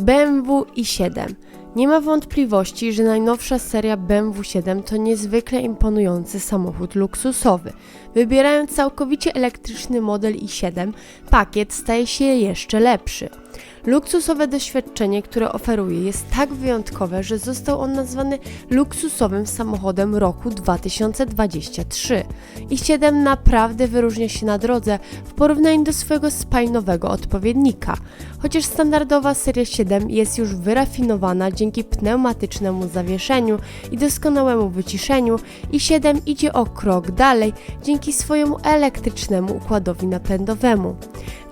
BMW i7. Nie ma wątpliwości, że najnowsza seria BMW 7 to niezwykle imponujący samochód luksusowy. Wybierając całkowicie elektryczny model i7, pakiet staje się jeszcze lepszy. Luksusowe doświadczenie, które oferuje, jest tak wyjątkowe, że został on nazwany luksusowym samochodem roku 2023. i7 naprawdę wyróżnia się na drodze w porównaniu do swojego spajnowego odpowiednika. Chociaż standardowa seria 7 jest już wyrafinowana dzięki pneumatycznemu zawieszeniu i doskonałemu wyciszeniu, i7 idzie o krok dalej dzięki swojemu elektrycznemu układowi napędowemu.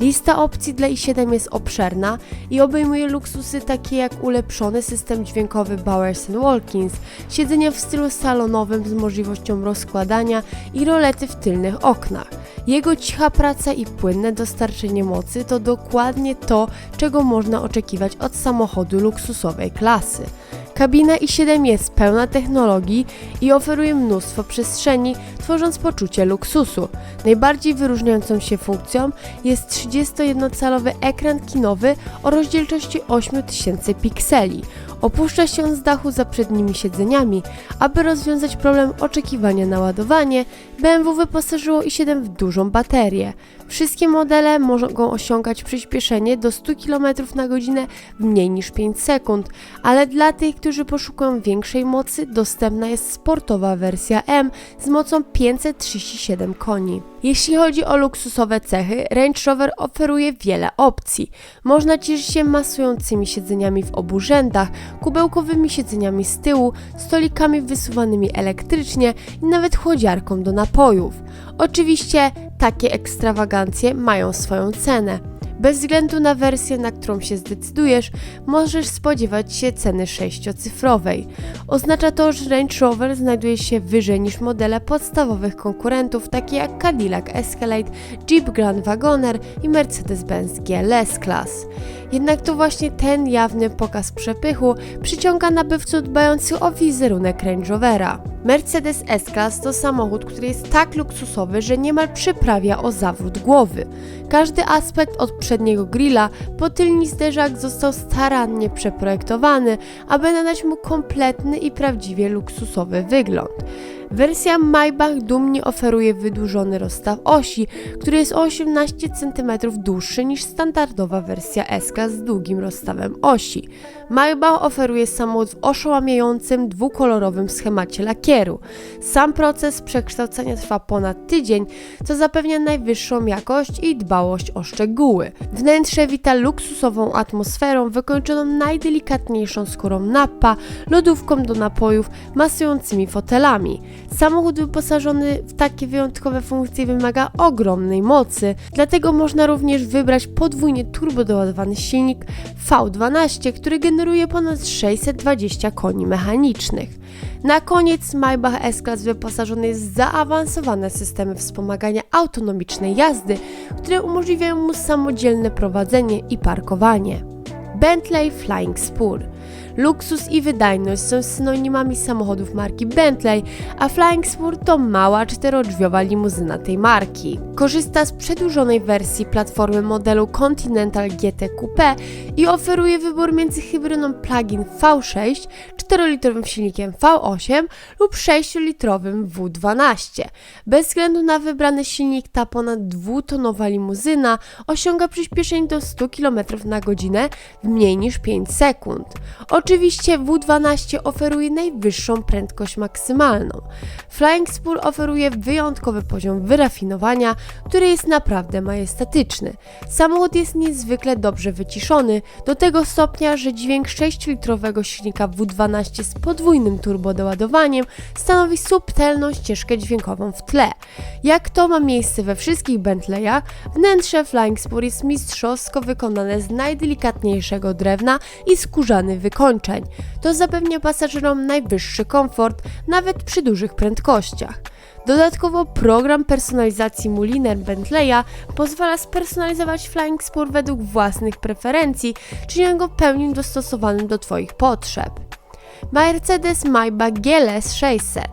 Lista opcji dla i7 jest obszerna i obejmuje luksusy takie jak ulepszony system dźwiękowy Bowers Wilkins, siedzenia w stylu salonowym z możliwością rozkładania i rolety w tylnych oknach. Jego cicha praca i płynne dostarczenie mocy to dokładnie to, czego można oczekiwać od samochodu luksusowej klasy. Kabina i7 jest pełna technologii i oferuje mnóstwo przestrzeni, tworząc poczucie luksusu. Najbardziej wyróżniającą się funkcją jest 31-calowy ekran kinowy o rozdzielczości 8000 pikseli. Opuszcza się z dachu za przednimi siedzeniami. Aby rozwiązać problem oczekiwania na ładowanie, BMW wyposażyło i7 w dużą baterię. Wszystkie modele mogą osiągać przyspieszenie do 100 km na godzinę w mniej niż 5 sekund, ale dla tych, którzy poszukują większej mocy, dostępna jest sportowa wersja M z mocą 537 koni. Jeśli chodzi o luksusowe cechy, Range Rover oferuje wiele opcji. Można cieszyć się masującymi siedzeniami w obu rzędach, kubełkowymi siedzeniami z tyłu, stolikami wysuwanymi elektrycznie i nawet chłodziarką do napojów. Oczywiście takie ekstrawagancje mają swoją cenę. Bez względu na wersję, na którą się zdecydujesz, możesz spodziewać się ceny sześciocyfrowej. Oznacza to, że Range Rover znajduje się wyżej niż modele podstawowych konkurentów, takie jak Cadillac Escalade, Jeep Grand Wagoner i Mercedes-Benz GLS Class. Jednak to właśnie ten jawny pokaz przepychu przyciąga nabywców dbających o wizerunek Range Rovera. Mercedes S-Class to samochód, który jest tak luksusowy, że niemal przyprawia o zawrót głowy. Każdy aspekt od przedniego grilla po tylni zderzak został starannie przeprojektowany, aby nadać mu kompletny i prawdziwie luksusowy wygląd. Wersja Maybach dumnie oferuje wydłużony rozstaw osi, który jest o 18 cm dłuższy niż standardowa wersja SK z długim rozstawem osi. Maybach oferuje samochód w oszałamiającym dwukolorowym schemacie lakieru. Sam proces przekształcenia trwa ponad tydzień, co zapewnia najwyższą jakość i dbałość o szczegóły. Wnętrze wita luksusową atmosferą wykończoną najdelikatniejszą skórą nappa, lodówką do napojów, masującymi fotelami. Samochód wyposażony w takie wyjątkowe funkcje wymaga ogromnej mocy, dlatego można również wybrać podwójnie turbodoładowany silnik V12, który generuje ponad 620 koni mechanicznych. Na koniec Maybach S-Class wyposażony jest w zaawansowane systemy wspomagania autonomicznej jazdy, które umożliwiają mu samodzielne prowadzenie i parkowanie. Bentley Flying Spur Luksus i wydajność są synonimami samochodów marki Bentley, a Flying Spur to mała czterodrzwiowa limuzyna tej marki. Korzysta z przedłużonej wersji platformy modelu Continental GT Coupe i oferuje wybór między hybrydą plug-in V6, 4-litrowym silnikiem V8 lub 6-litrowym W12. Bez względu na wybrany silnik ta ponad dwutonowa limuzyna osiąga przyspieszenie do 100 km na godzinę w mniej niż 5 sekund. Oczywiście W12 oferuje najwyższą prędkość maksymalną. Flying Spur oferuje wyjątkowy poziom wyrafinowania, który jest naprawdę majestatyczny. Samochód jest niezwykle dobrze wyciszony, do tego stopnia, że dźwięk 6-litrowego silnika W12 z podwójnym turbodoładowaniem stanowi subtelną ścieżkę dźwiękową w tle. Jak to ma miejsce we wszystkich Bentleyach, wnętrze Flying Spur jest mistrzowsko wykonane z najdelikatniejszego drewna i skórzany wykończeń. To zapewnia pasażerom najwyższy komfort, nawet przy dużych prędkościach. Dodatkowo program personalizacji Muliner Bentleya pozwala spersonalizować Flying Spur według własnych preferencji, czyniąc go pełni dostosowanym do Twoich potrzeb. Mercedes Maybach GLS 600.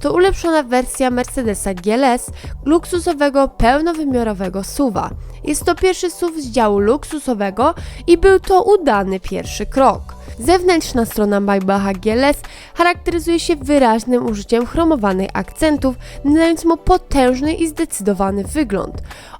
To ulepszona wersja Mercedesa GLS, luksusowego pełnowymiarowego SUVa. Jest to pierwszy SUV z działu luksusowego i był to udany pierwszy krok. Zewnętrzna strona Maybacha GLS charakteryzuje się wyraźnym użyciem chromowanych akcentów, nadając mu potężny i zdecydowany wygląd.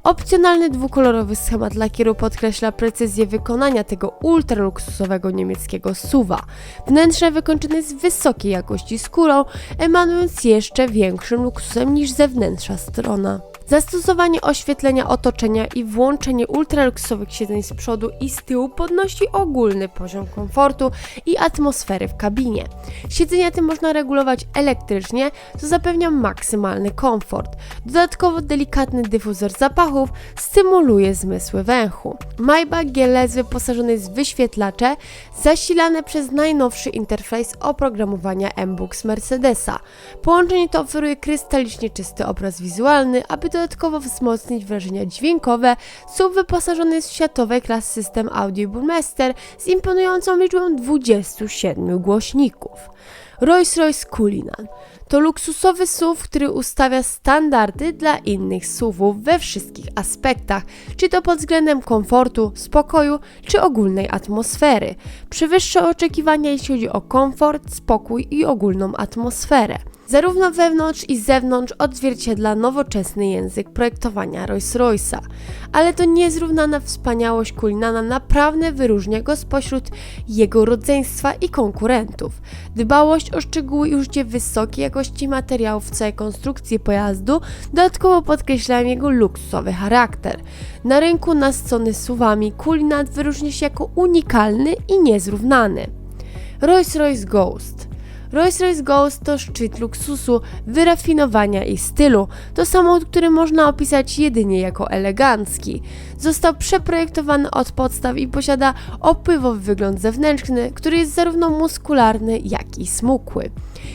Opcjonalny dwukolorowy schemat lakieru podkreśla precyzję wykonania tego ultraluksusowego niemieckiego SUVa. Wnętrze wykończone jest wysokiej jakości skórą, emanując jeszcze większym luksusem niż zewnętrzna strona. Zastosowanie oświetlenia otoczenia i włączenie ultraluksusowych siedzeń z przodu i z tyłu podnosi ogólny poziom komfortu i atmosfery w kabinie. Siedzenia te można regulować elektrycznie, co zapewnia maksymalny komfort. Dodatkowo delikatny dyfuzor zapachów stymuluje zmysły węchu. Maybach GLS wyposażony jest w wyświetlacze zasilane przez najnowszy interfejs oprogramowania M-Books Mercedesa. Połączenie to oferuje krystalicznie czysty obraz wizualny, aby dodatkowo wzmocnić wrażenia dźwiękowe. SUV wyposażony jest w światowej klasy system Audio Burmester z imponującą liczbą 27 głośników. Rolls-Royce Cullinan to luksusowy SUV, który ustawia standardy dla innych SUVów we wszystkich aspektach, czy to pod względem komfortu, spokoju, czy ogólnej atmosfery. Przewyższa oczekiwania jeśli chodzi o komfort, spokój i ogólną atmosferę. Zarówno wewnątrz i zewnątrz odzwierciedla nowoczesny język projektowania Rolls-Royce'a, ale to niezrównana wspaniałość Cullinana naprawdę wyróżnia go spośród jego rodzeństwa i konkurentów. Dbałość o szczegóły i użycie wysokiej jakości materiałów w całej konstrukcji pojazdu dodatkowo podkreślają jego luksusowy charakter. Na rynku nasycony suwami Cullinan wyróżnia się jako unikalny i niezrównany. Rolls-Royce Ghost Rolls-Royce Ghost to szczyt luksusu, wyrafinowania i stylu. To samochód, który można opisać jedynie jako elegancki. Został przeprojektowany od podstaw i posiada opływowy wygląd zewnętrzny, który jest zarówno muskularny, jak i smukły.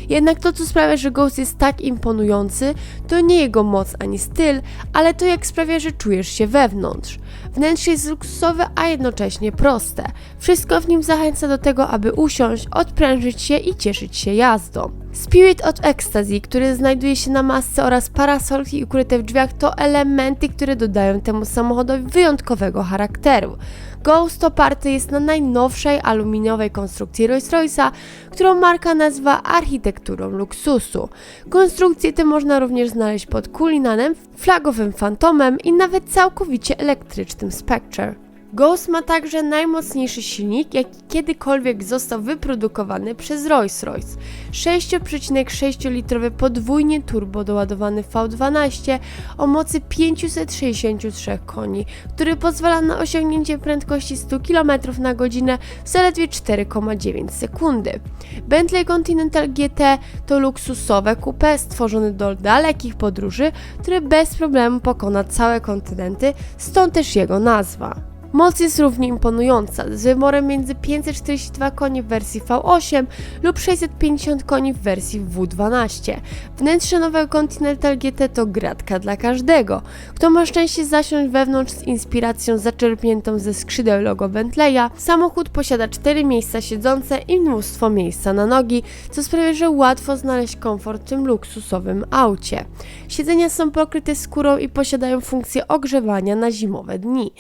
Jednak to, co sprawia, że Ghost jest tak imponujący, to nie jego moc ani styl, ale to, jak sprawia, że czujesz się wewnątrz. Wnętrze jest luksusowe, a jednocześnie proste. Wszystko w nim zachęca do tego, aby usiąść, odprężyć się i cieszyć się jazdą. Spirit of Ecstasy, który znajduje się na masce oraz parasolki ukryte w drzwiach to elementy, które dodają temu samochodowi wyjątkowego charakteru. Ghost oparty jest na najnowszej aluminiowej konstrukcji Rolls-Royce'a, którą marka nazywa architekturą luksusu. Konstrukcję tę można również znaleźć pod Cullinanem, flagowym Phantomem i nawet całkowicie elektrycznym Spectre. Ghost ma także najmocniejszy silnik, jaki kiedykolwiek został wyprodukowany przez Rolls-Royce. 6,6-litrowy podwójnie turbo doładowany V12 o mocy 563 koni, który pozwala na osiągnięcie prędkości 100 km na godzinę w zaledwie 4,9 sekundy. Bentley Continental GT to luksusowe coupe stworzone do dalekich podróży, które bez problemu pokona całe kontynenty, stąd też jego nazwa. Moc jest równie imponująca, z wyborem między 542 koni w wersji V8 lub 650 koni w wersji W12. Wnętrze nowego Continental GT to gratka dla każdego. Kto ma szczęście zasiąść wewnątrz z inspiracją zaczerpniętą ze skrzydeł logo Bentleya, samochód posiada 4 miejsca siedzące i mnóstwo miejsca na nogi, co sprawia, że łatwo znaleźć komfort w tym luksusowym aucie. Siedzenia są pokryte skórą i posiadają funkcję ogrzewania na zimowe dni.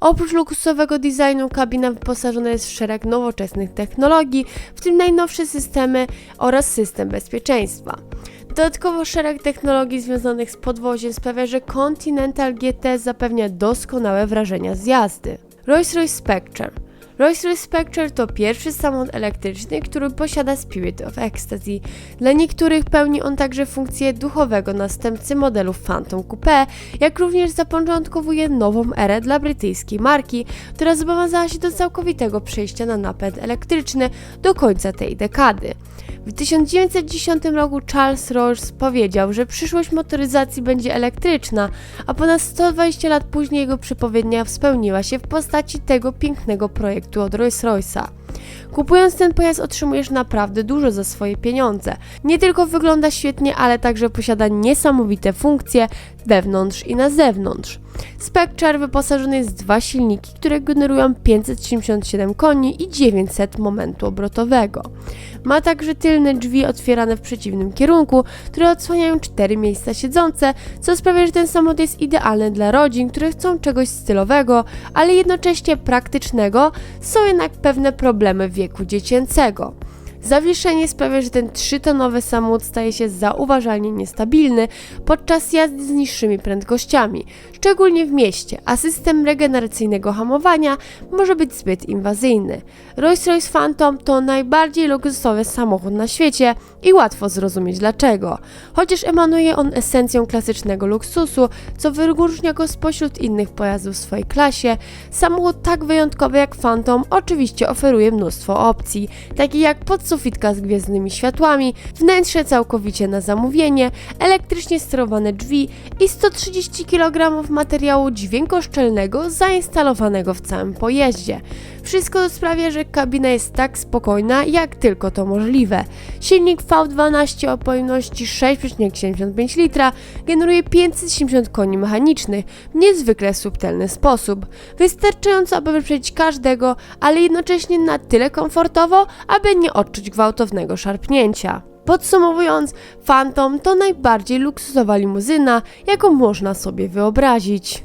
Oprócz luksusowego designu kabina wyposażona jest w szereg nowoczesnych technologii, w tym najnowsze systemy oraz system bezpieczeństwa. Dodatkowo szereg technologii związanych z podwoziem sprawia, że Continental GT zapewnia doskonałe wrażenia z jazdy. Rolls-Royce Spectre Rolls-Royce Spectre to pierwszy samochód elektryczny, który posiada Spirit of Ecstasy. Dla niektórych pełni on także funkcję duchowego następcy modelu Phantom Coupe, jak również zapoczątkowuje nową erę dla brytyjskiej marki, która zobowiązała się do całkowitego przejścia na napęd elektryczny do końca tej dekady. W 1910 roku Charles Rolls powiedział, że przyszłość motoryzacji będzie elektryczna, a ponad 120 lat później jego przepowiednia spełniła się w postaci tego pięknego projektu od Rolls-Royce'a. Kupując ten pojazd otrzymujesz naprawdę dużo za swoje pieniądze. Nie tylko wygląda świetnie, ale także posiada niesamowite funkcje wewnątrz i na zewnątrz. Spectre wyposażony jest w dwa silniki, które generują 577 koni i 900 momentu obrotowego. Ma także tylne drzwi otwierane w przeciwnym kierunku, które odsłaniają cztery miejsca siedzące, co sprawia, że ten samochód jest idealny dla rodzin, które chcą czegoś stylowego, ale jednocześnie praktycznego. Są jednak pewne problemy wieku dziecięcego. Zawieszenie sprawia, że ten trzytonowy samochód staje się zauważalnie niestabilny podczas jazdy z niższymi prędkościami, szczególnie w mieście, a system regeneracyjnego hamowania może być zbyt inwazyjny. Rolls-Royce Phantom to najbardziej luksusowy samochód na świecie i łatwo zrozumieć dlaczego. Chociaż emanuje on esencją klasycznego luksusu, co wyróżnia go spośród innych pojazdów w swojej klasie, samochód tak wyjątkowy jak Phantom oczywiście oferuje mnóstwo opcji, takich jak podsufitka z gwiezdnymi światłami, wnętrze całkowicie na zamówienie, elektrycznie sterowane drzwi i 130 kg materiału dźwiękoszczelnego zainstalowanego w całym pojeździe. Wszystko sprawia, że kabina jest tak spokojna, jak tylko to możliwe. Silnik V12 o pojemności 6,75 litra generuje 570 koni mechanicznych w niezwykle subtelny sposób, wystarczająco, aby wyprzedzić każdego, ale jednocześnie na tyle komfortowo, aby nie odczuć gwałtownego szarpnięcia. Podsumowując, Phantom to najbardziej luksusowa limuzyna, jaką można sobie wyobrazić.